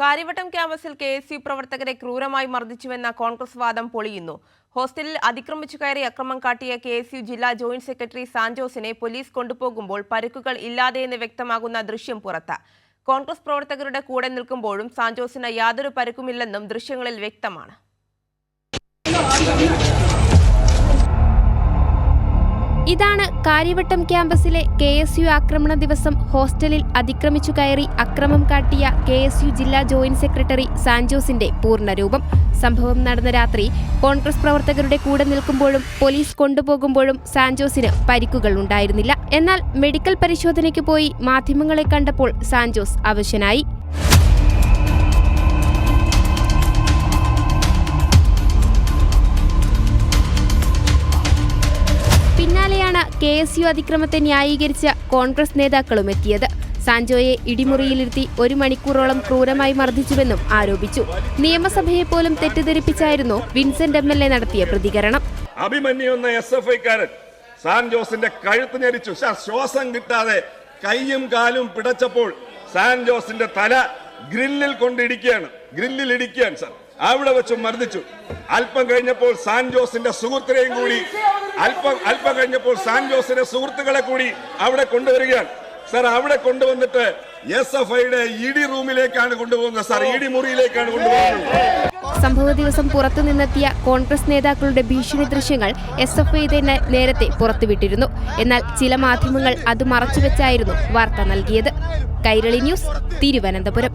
കാര്യവട്ടം ക്യാമ്പസിൽ K S U പ്രവർത്തകരെ ക്രൂരമായി മർദ്ദിച്ചുവെന്ന കോൺഗ്രസ് വാദം പൊളിയുന്നു. ഹോസ്റ്റലിൽ അതിക്രമിച്ചു കയറി അക്രമം കാട്ടിയ കെ എസ് യു ജില്ലാ ജോയിന്റ് സെക്രട്ടറി സാൻജോസിനെ പോലീസ് കൊണ്ടുപോകുമ്പോൾ പരുക്കുകൾ ഇല്ലാതെയെന്ന് വ്യക്തമാകുന്ന ദൃശ്യം പുറത്ത്. കോൺഗ്രസ് പ്രവർത്തകരുടെ കൂടെ നിൽക്കുമ്പോഴും സാൻജോസിന് യാതൊരു പരുക്കുമില്ലെന്നും ദൃശ്യങ്ങളിൽ വ്യക്തമാണ്. ഇതാണ് കാര്യവട്ടം ക്യാമ്പസിലെ കെ എസ് യു ആക്രമണ ദിവസം ഹോസ്റ്റലിൽ അതിക്രമിച്ചു കയറി അക്രമം കാട്ടിയ കെ എസ് യു ജില്ലാ ജോയിന്റ് സെക്രട്ടറി സാൻജോസിന്റെ പൂർണരൂപം. സംഭവം നടന്ന രാത്രി കോൺഗ്രസ് പ്രവർത്തകരുടെ കൂടെ നിൽക്കുമ്പോഴും പോലീസ് കൊണ്ടുപോകുമ്പോഴും സാൻജോസിന് പരിക്കുകൾ ഉണ്ടായിരുന്നില്ല. എന്നാൽ മെഡിക്കൽ പരിശോധനയ്ക്ക് പോയി മാധ്യമങ്ങളെ കണ്ടപ്പോൾ സാൻജോസ് അവശനായി. പിന്നാലെയാണ് കെ എസ് യു അതിക്രമത്തെ ന്യായീകരിച്ച കോൺഗ്രസ് നേതാക്കളും എത്തിയത്. സാൻജോയെ ഇടിമുറിയിലിരുത്തി ഒരു മണിക്കൂറോളം ക്രൂരമായി മർദ്ദിച്ചുവെന്നും ആരോപിച്ചു. നിയമസഭയെ പോലും തെറ്റിദ്ധരിപ്പിച്ചായിരുന്നു വിൻസെന്റ് എം എൽ എ നടത്തിയ പ്രതികരണം. അഭിമന്യു കഴുത്ത് ശ്വാസം കിട്ടാതെ കൈയും കാലും പിടച്ചപ്പോൾ സാൻ ജോസിന്റെ തല ഗ്രില്ലിൽ കൊണ്ടിടിക്കുകയാണ്. ഗ്രില്ലിൽ ഇടിക്കുകയാണ് സാർ. അവിടെ വെച്ച് മർദ്ദിച്ചു. അല്പം കഴിഞ്ഞപ്പോൾ സാൻ ജോസിന്റെ സുഹൃത്തിനെയും കൂടി അല്പം അല്പം കഴിഞ്ഞപ്പോൾ സാൻ ജോസിന്റെ സുഹൃത്തുക്കളെ കൂടി അവിടെ കൊണ്ടുവരികയാണ്. സാർ അവിടെ കൊണ്ടുവന്നിട്ട് എസ് എഫ് ഐയുടെ ഇ ഡി റൂമിലേക്കാണ് കൊണ്ടുപോകുന്നത്. സാർ ഇ ഡി മുറിയിലേക്കാണ് കൊണ്ടുപോകുന്നത്. സംഭവ ദിവസം പുറത്തു നിന്നെത്തിയ കോൺഗ്രസ് നേതാക്കളുടെ ഭീഷണി ദൃശ്യങ്ങൾ എസ് എഫ് ഐ തന്നെ നേരത്തെ പുറത്തുവിട്ടിരുന്നു. എന്നാൽ ചില മാധ്യമങ്ങൾ അത് മറച്ചുവെച്ചായിരുന്നു വാർത്ത നൽകിയത്. കൈരളി ന്യൂസ് തിരുവനന്തപുരം.